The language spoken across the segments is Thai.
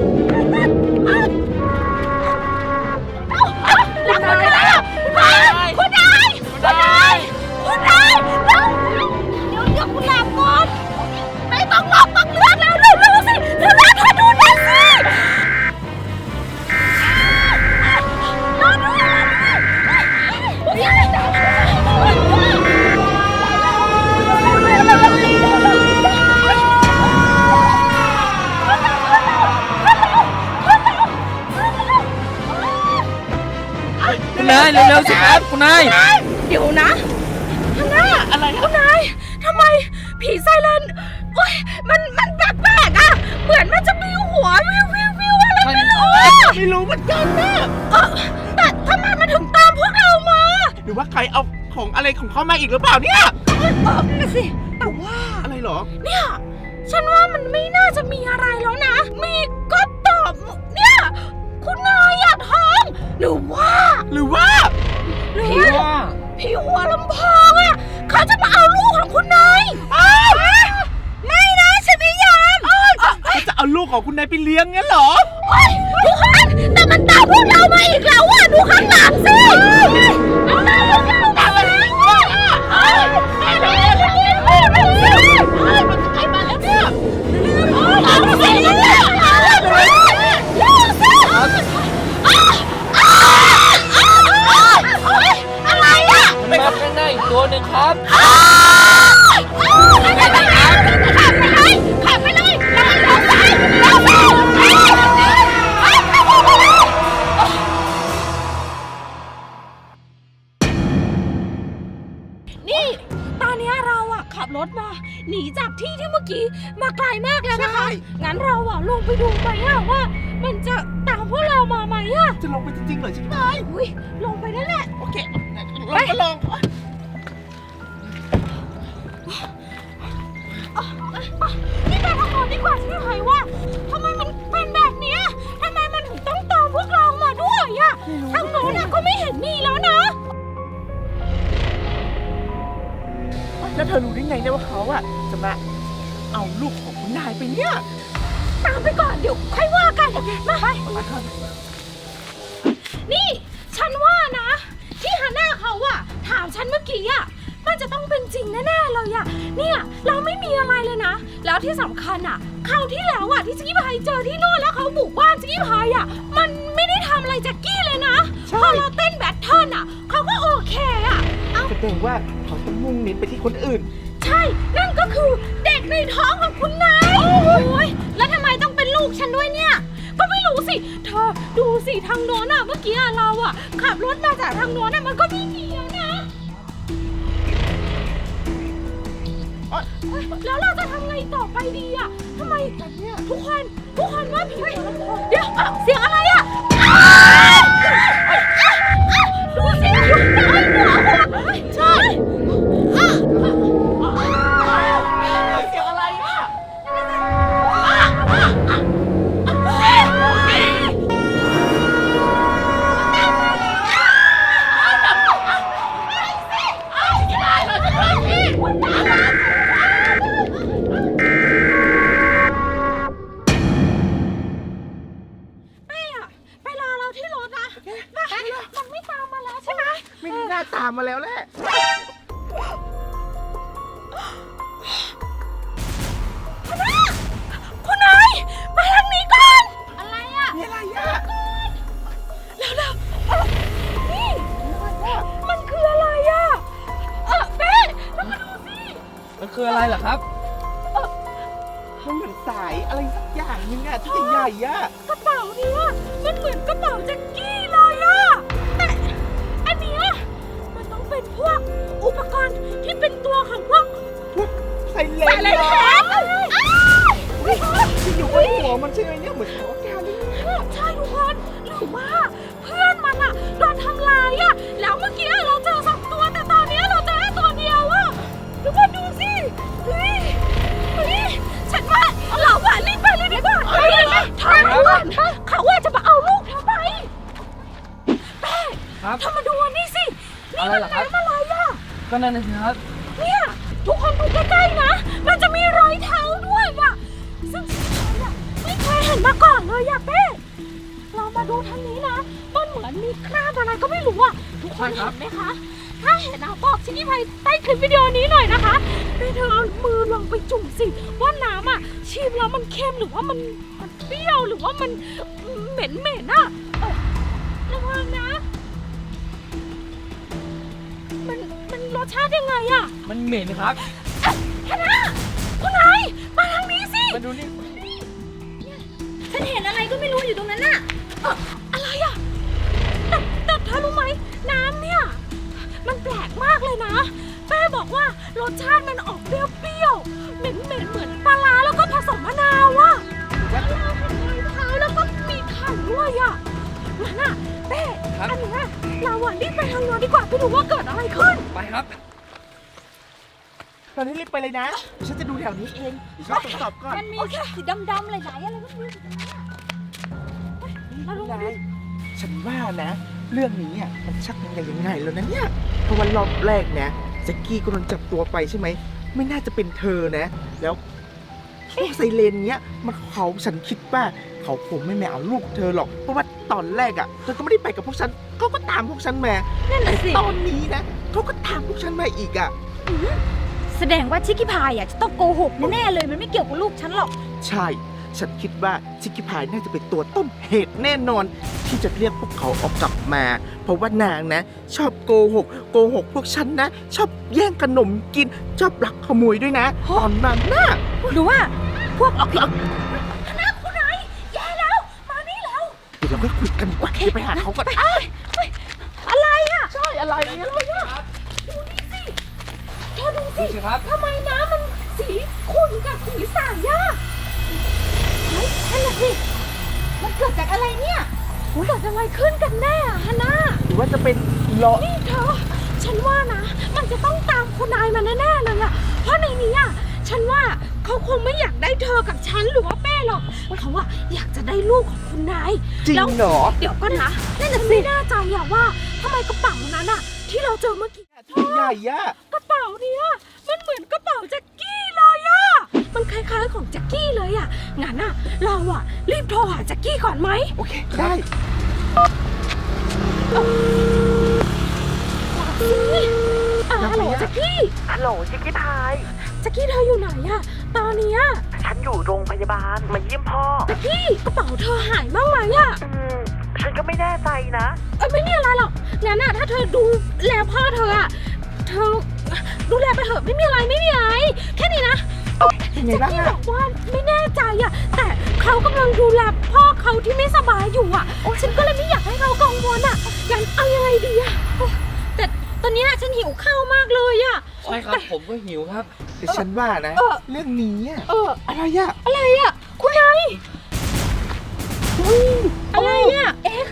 Ha คุณนายเร็วๆสิครับคุณนายเดี๋ยวนะฮันน่าอะไรคุณนายทำไมผีไซเลนโอ้ยมันมันแปลกๆอะเหมือนมันจะมีหัววิววิววิวอะไรไม่รู้อะไม่รู้เหมือนกันนะเออแต่ทำไมมันถึงตามพวกเรามา หรือว่าใครเอาของอะไรของเขามาอีกหรือเปล่าเนี่ยเออนั่นสิแต่ว่าอะไรเหรอ เนี่ยฉันว่ามันไม่น่าจะมีอะไรแล้วนะ มีก็ตอบเนี่ย คุณนายอะท้องหรือว่า ขอกของคุณนายไปเลี้ยงงั้นเหรอ เฮ้ยทุกคนแต่มันตามพวกเรามาอีกแล้วอะดูข้างหลังสิเอามาเอามาเอามาเอา ลงไปจริงๆเหรอชิคกี้พายอุ้ยลงไปนั่นแหละ โอเคลองก็ลองนี่แต่ทางโน้นดีกว่าใช่ไหมว่าทำไมมันเป็นแบบเนี้ยทำไมมันถึงต้องตามพวกเรามาด้วยอะทางโน้นอะก็ไม่เห็นมีแล้วนะ แล้วเธอรู้ได้ไงเนี่ยว่าเขาอะจะมาเอาลูกของคุณนายไปเนี่ย ตามไปก่อนเดี๋ยวค่อยว่ากัน มาไป นี่ ฉันว่านะ ที่ฮาน่าเขาอะถามฉันเมื่อกี้อะมันจะต้องเป็นจริงแน่ๆเลยอะเนี่ยเราไม่มีอะไรเลยนะ แล้วที่สำคัญอะคราวที่แล้วอะที่สกี้พายเจอที่โน่นแล้วเขาบุกบ้านสกี้พายอะมันไม่ได้ทำอะไรแจ็กกี้เลยนะใช่พอเราเต้นแบทเทิลอะเขาก็โอเคอะเอ้า แสดงว่าเขาต้องมุ่งเน้นไปที่คนอื่น ใช่ นั่นก็คือเด็กในท้องของคุณนาย โอ้ยแล้วทำไมต้องเป็นลูกฉันด้วยเนี่ย ก็ไม่รู้สิ เธอดูสิทางโน้นอะเมื่อกี้อะเราอะขับรถมาจากทางโน้นอะมันก็ไม่มีอะนะเอ้ยแล้วเราจะทำไงต่อไปดีอะทำไมทุกคนทุกคนว่าผีหัวเดี๋ยวอ้าวเสียงอะไรอะอ้าวอ้าวอ้าวดูสิคุณนายหัวหัว มันไม่ตามมาแล้วใช่ไหมไม่น่าตามมาแล้วแหละ คุณนายไปทางนี้ก่อน อะไรอะ มีอะไรอะแล้วแล้วนี่ มันคืออะไรอะ เออเป้แล้วมาดูสิ มันคืออะไรเหรอครับ มันเหมือนสายอะไรสักอย่างนึงอะที่ใหญ่ๆอะกระเป๋าเนี้ยมันเหมือนกระเป๋าแจ็คกี้เพวกอุปกรณ์ที่เป็นตัวของพวกพวกไซเลอะนไรเหรแทอนอ้าวที่อยู่บนหัวมันใช่ไหมเนี่ยเหมือนของแกเลยใช่ทุกคนหรือว่าเพื่อนมันอะโดนทำลายอะแล้วเมื่อกี้เราเจอสองตัวแต่ตอนนี้เราเจอแค่ตัวเดียวอะทุกคนดูสิเฮ้ยเฮ้ยฉันว่าเราอะรีบไปเลยดีกว่าเฮ้ยทางก่อ นั่นนะสิครับ เนี่ยทุกคนดูใกล้ๆนะ มันจะมีรอยเท้าด้วยว่ะซึ่งฉันอะไม่เคยเห็นมาก่อนเลยอะเป้เรามาดูทางนี้นะ มันเหมือนมีคราบอะไรก็ไม่รู้อะทุกคนคเห็นไหมคะ ถ้าเห็นอะบอกชิคกี้พายใต้คลิปวิดีโอนี้หน่อยนะคะไปเธอเอามือลองไปจุ่มสิ ว่าน้ำอะชิมแล้วมันเค็มหรือว่ามันมันเปรี้ยวหรือว่ามันเหม็นเหม็นๆอะระวังนะ ชาติยังไงอะมันเหม็นครับ ฮันนาคุณนายมาทางนี้สิ มัดูนี่ ฉันเห็นอะไรก็ไม่รู้อยู่ตรงนั้นน่ะอะไรอะแต่ต่เธอรู้ไหมน้ำเนี่ย มันแปลกมากเลยนะแม่บอกว่ารสชาติมันออกเปรี้ยวๆเหม็นๆเหมือนปลาร้าแล้วก็ผสมมะนาวอะมะนาวเป็มะพร้าวแล้วก็มีไข่ด้วยอะ งั้นอะเป้ครับ อันเนี้ยเราอะรีบไปทางโน้นดีกว่าไปดูว่าเกิดอะไรขึ้น ไปครับ ตอนนี้รีบไปเลยนะเดี๋ยวฉันจะดูแถวนี้เองเดี๋ยวฉันตรวจสอบก่อนมันมีสีดำๆหลายๆอะไรก็ไม่รู้มาลงนายดูฉันว่านะ เรื่องนี้อะมันชักยังไงยังไงแล้วนะเนี่ยเพราะวันรอบแรกนะแจ็คกี้ก็โดนจับตัวไปใช่ไหม ไม่น่าจะเป็นเธอนะ แล้ว พวกไซเรนเนี้ยมันเขาฉันคิดว่าเขาคงไม่แม่เอาลูกเธอหรอก เพราะว่าตอนแรกอะเธอก็ไม่ได้ไปกับพวกฉันเขาก็ตามพวกฉันมานั่นแต่น่ะสิตอนนี้นะเขาก็ตามพวกฉันมาอีกอะแสดงว่าชิคกี้พายอะจะต้องโกหกแน่ๆเลยมันไม่เกี่ยวกับลูกฉันหรอก ใช่ ฉันคิดว่าชิคกี้พายน่าจะเป็นตัวต้นเหตุแน่นอน ที่จะเรียกพวกเขาออกกลับมา เพราะว่านางนะ ชอบโกหก โกหกพวกฉันนะ ชอบแย่งขนมกิน ชอบลักขโมยด้วยนะ ตอนนั้นน่ะหรือว่าพวกเอาผิดหน้าคุณนายแย่แล้ว มานี่แล้วเดี๋ยวเราค่อยคุยกันดีกว่าเดี๋ยวไปหาเขาก่อนเอ้ยเฮ้ยอะไรอะใช่อะไรเนี่ยดูนี่สิเธอดูสิดูสิครับทำไมน้ำมันสีขุ่นกับสีใสอะเฮ้ย นั่นน่ะสิมันเกิดจากอะไรเนี่ยเกิดอะไรขึ้นกันแน่อะฮะน่าหรือว่าจะเป็นเลาะนี่เธอ ฉันว่านะ มันจะต้องตามคุณนายมาแน่ๆเลยอะเพราะในนี้อะฉันว่าเขาคงไม่อยากได้เธอกับฉันหรือว่าเป้หรอกเขาอะอยากจะได้ลูกของคุณนายจริงแล้วเหรอ เดี๋ยวก่อนนะฉันไม่แน่ใจอะว่าทำไมกระเป๋านั้นอะที่เราเจอเมื่อกี้ที่ใหญ่อะกระเป๋าเนี้ยมันเหมือนกระเป๋าแจ็คกี้เลยอะ มันคล้ายๆของแจ็คกี้เลยอะงั้นอะเราอะรีบโทรหาแจ็คกี้ก่อนไหมโอเค ได้อ่าฮัลโหลแจ็คกี้ฮัลโหลชิคกี้พาย แจ็คกี้เธออยู่ไหนอะตอนเนี้ยฉันอยู่โรงพยาบาลมาเยี่ยมพ่อ แจ็คกี้กระเป๋าเธอหายบ้างไหมอะอืม ฉันก็ไม่แน่ใจนะ เอ้ยไม่มีอะไรหรอกงั้นอะถ้าเธอดูแลพ่อเธออะเธอดูแลไปเถอะไม่มีอะไรไม่มีอะไรแค่นี้นะ เป็นไงแจ็คบ้างกี้บอะอกว่าไม่แน่ใจอะแต่เขากำลังดูแลพ่อเขาที่ไม่สบายอยู่อะฉันก็เลยไม่อยากให้เขากังวลอะงั้นเอายังไงดีอะโอ๊ยแต่ตอนเนี้ยฉันหิวข้าวมากเลยอะใช่ครับผมก็หิวครับ แต่ฉันว่านะ เออ เรื่องนี้อะเออ อะไรอะอะไรอะคุณนายอะไรอะ X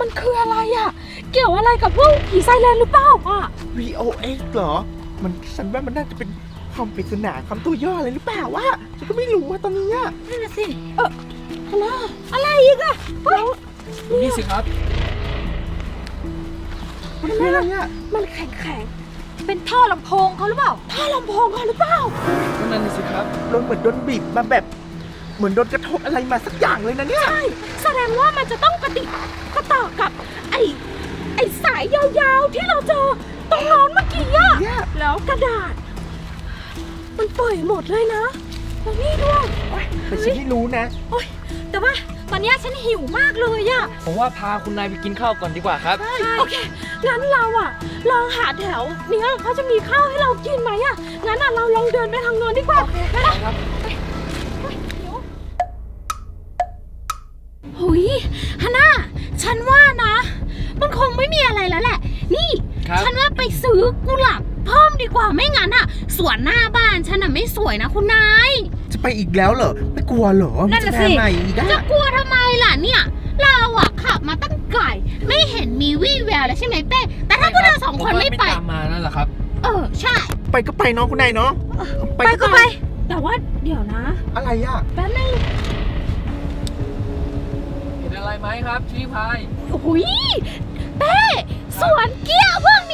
มันคืออะไรอะเกี่ยวอะไรกับพวกผีไซเรนหรือเปล่าอะ VOX เหรอ มันฉันว่ามันน่าจะเป็น คำปริศนาคำตัวย่ออะไรหรือเปล่าวะฉันก็ไม่รู้ว่าตอนนี้อะนั่นน่ะสิเอออะไรอะไรอีกอะแล้วดูนี่สิครับ มันคืออะไรอะมันแข็งแข็งๆเป็นท่อลำโพงเขาหรือเปล่า ท่อลำโพงเขาหรือเปล่าก็นั่นน่ะสิครับโดนเหมือนโดนบีบมาแบบ เหมือนโดนกระทบอะไรมาสักอย่างเลยนะเนี่ย ใช่แสดงว่ามันจะต้องกระติดกระต่อกับ ไอ้ไอ้สายยาวๆที่เราเจอตรงโน้นเมื่อกี้อะเนี่ย แล้วกระดาษ มันเปื่อยหมดเลยนะแล้วนี่ด้วยแต่ฉันไม่รู้นะ โอ๊ยแต่ว่าตอนเนี้ยฉันหิวมากเลยอะผมว่าพาคุณนายไปกินข้าวก่อนดีกว่าครับ โอเค งั้นเราอะลองหาแถวเนี้ยเขาจะมีข้าวให้เรากินไหมอะงั้นอะเราลองเดินไปทางโน้นดีกว่าไปละครับหุยฮาน่าฉันว่านะ มันคงไม่มีอะไรแล้วแหละ นี่ ครับ ฉันว่าไปซื้อกุหลาบเพิ่มดีกว่าไม่งั้นอะ สวนหน้าบ้านฉันอะไม่สวยนะคุณนาย จะไปอีกแล้วเหรอ ไม่กลัวเหรอนั่นน่ะสิมัจมาใหม่อีกจะอะกลัวทำไมล่ะเนี่ย เราอะขับมาตั้งไกลไม่เห็นมีวี่แววเลยใช่ไหมเป้ แต่ถ้าพวกเราสองคนไม่ไป ตามมานั่นแหละครับ เออใช่ ไปก็ไปเนาะคุณนายเนาะไปก็ไป แต่ว่าเดี๋ยวนะ อะไรอะแป๊บนึงเห็นอะไรไหมครับชี้พาย โอ้ยเป้สวนเกี้ยวพวกเนี้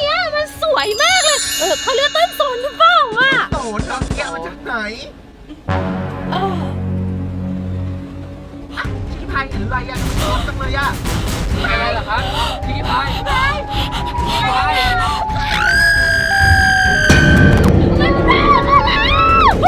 พายชี้พาย